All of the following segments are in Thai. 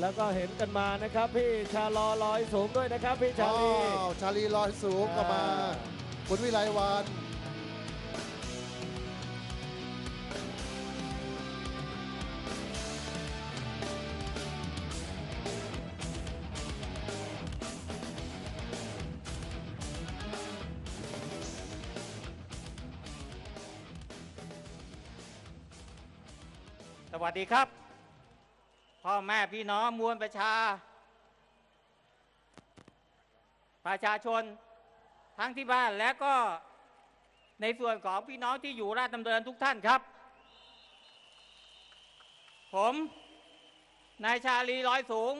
แล้วก็เห็นกันมานะครับพี่ชาลอลอยสูงด้วยนะครับพี่ชาลีอ้าวชาลีลอยสูงก็มา คุณวิไลวันสวัสดีครับ พ่อแม่พี่น้องมวลประชา ประชาชนทั้งที่บ้านและก็ในส่วนของพี่น้องที่อยู่ราชดำเนินทุกท่านครับ ผมนายชาลีร้อยสูง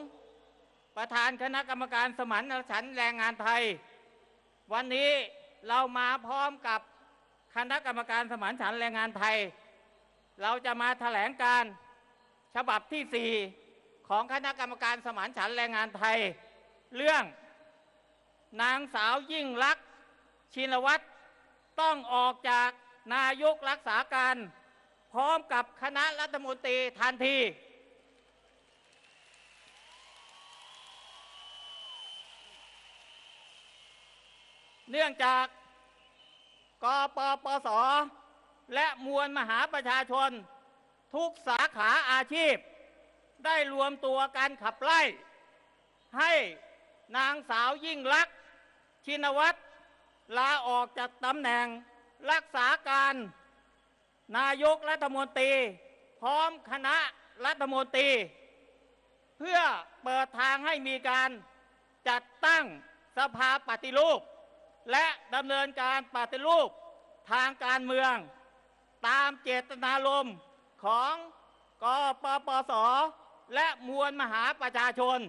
ประธานคณะกรรมการสมานฉันแรงงานไทย วันนี้เรามาพร้อมกับคณะกรรมการสมานฉันแรงงานไทย เราจะมาแถลงการ ฉบับที่ 4 ของคณะกรรมการสมานฉันแรงงานไทย เรื่อง นางสาวยิ่งลักษณ์ชินวัตรต้องออกจากนายกรักษาการ พร้อมกับคณะรัฐมนตรีทันทีเนื่องจากกปปส และมวลมหาประชาชน ทุกสาขาอาชีพ ได้รวมตัวกันขับไล่ ให้นางสาวยิ่งลักษณ์ชินวัตรลาออกจากตำแหน่งรักษาการนายกรัฐมนตรี พร้อมคณะรัฐมนตรี เพื่อเปิดทางให้มีการจัดตั้งสภาปฏิรูป และดำเนินการปฏิรูปทางการเมือง ตามเจตนารมณ์ ของกปปส และมวลมหาประชาชน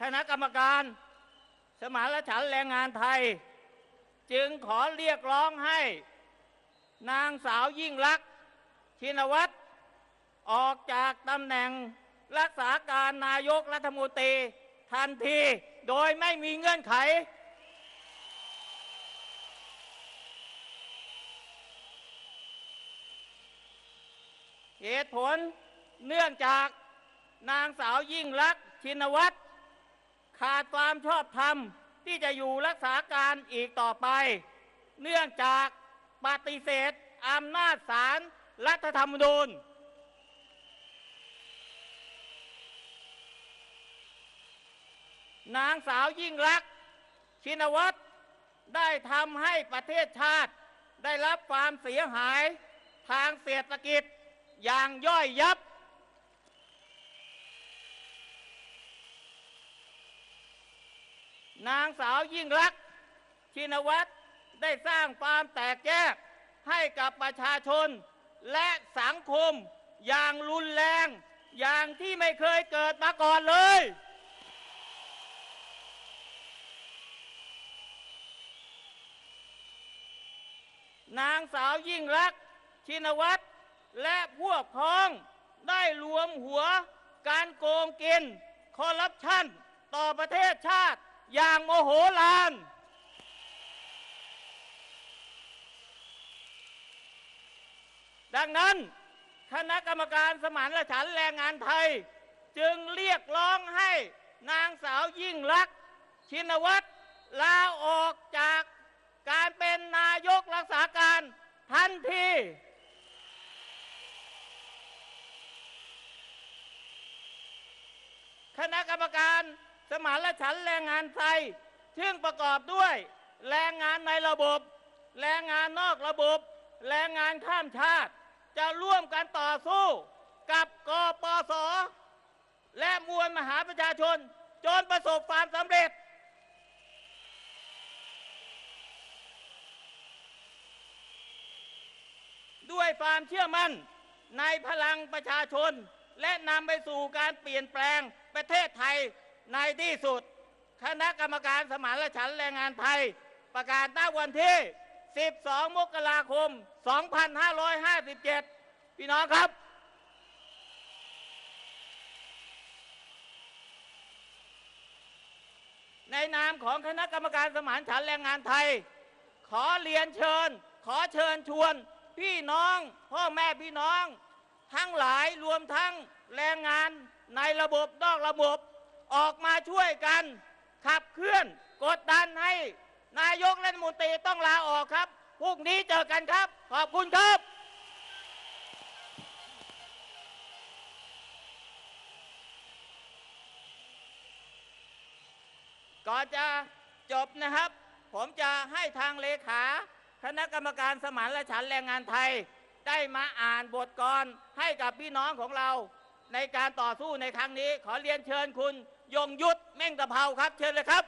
คณะกรรมการ สมานฉันแรงงานไทย จึงขอเรียกร้องให้ นางสาวยิ่งลักษณ์ชินวัตรออกจากตำแหน่งรักษาการนายกรัฐมนตรี ทันที โดยไม่มีเงื่อนไข เหตุผลเนื่องจากนางสาวยิ่งลักษณ์ชินวัตรขาดความชอบธรรมที่จะอยู่รักษาการอีกต่อไป เนื่องจากปฏิเสธอำนาจศาลรัฐธรรมนูญ นางสาวยิ่งลัก ชินวัตรได้ทำให้ประเทศชาติ ได้รับความเสียหายทางเศรษฐกิจอย่างย่อยยับ นางสาวยิ่งลัก ชินวัตรได้สร้างความแตกแยกให้กับประชาชน และสังคมอย่างรุนแรง อย่างที่ไม่เคยเกิดมาก่อนเลย นางสาวยิ่งรักษณ์ชินวัตรและพวกพ้องได้รวมหัวการโกงกินคอร์รัปชันต่อประเทศชาติอย่างโมโหลาน ดังนั้นคณะกรรมการสมานฉันท์แรงงานไทย จึงเรียกร้องให้นางสาวยิ่งลักษณ์ชินวัตรลาออกจาก การเป็นนายกรักษาการทันที คณะกรรมการสมานฉันแรงงานไทย ซึ่งประกอบด้วยแรงงานในระบบ แรงงานนอกระบบ แรงงานข้ามชาติ จะร่วมกันต่อสู้กับกปส และมวลมหาประชาชน จนประสบความสำเร็จ ด้วยความเชื่อมั่น ในพลังประชาชน และนำไปสู่การเปลี่ยนแปลงประเทศไทยในที่สุด คณะกรรมการสมานฉันท์แรงงานไทย ประกาศณวันที่ 12 มกราคม 2557 พี่น้องครับในนามของคณะกรรมการสมานฉันท์แรงงานไทย ขอเรียนเชิญ ขอเชิญชวน พี่น้อง พ่อแม่พี่น้อง ทั้งหลายรวมทั้งแรงงานในระบบนอกระบบ ออกมาช่วยกัน ขับเคลื่อน กดดันให้นายกรัฐมนตรีต้องลาออกครับพรุ่งนี้เจอกันครับ ขอบคุณครับก่อนจะจบนะครับ ผมจะให้ทางเลขา คณะกรรมการสมานและฉันแรงงานไทย ได้มาอ่านบทกรให้กับพี่น้องของเรา ในการต่อสู้ในครั้งนี้ ขอเรียนเชิญคุณ ยงยุทธเม่งตะเภาครับ เชิญเลยครับ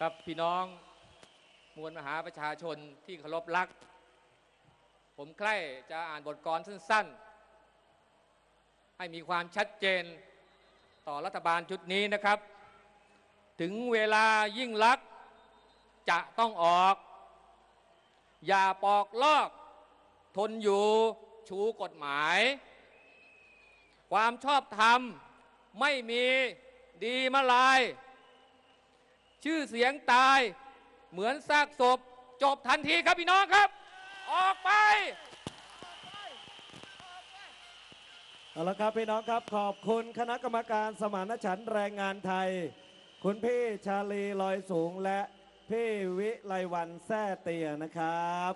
ครับพี่น้องมวลมหาประชาชนที่เคารพรัก ผมใคร่จะอ่านบทกลอนสั้น ๆ ให้มีความชัดเจนต่อรัฐบาลชุดนี้นะครับ ถึงเวลายิ่งลักษ จะต้องออก อย่าปอกลอก ทนอยู่ชูกฎหมาย ความชอบธรรมไม่มีดีมาลาย ชื่อเสียงตายเหมือนซากศพ จบทันทีครับพี่น้องครับ ออกไปเอาละครับพี่น้องครับขอบคุณคณะกรรมการสมานฉันท์แรงงานไทย คุณพี่ชาลีลอยสูงและ พี่วิไลวันแซ่เตียนะครับ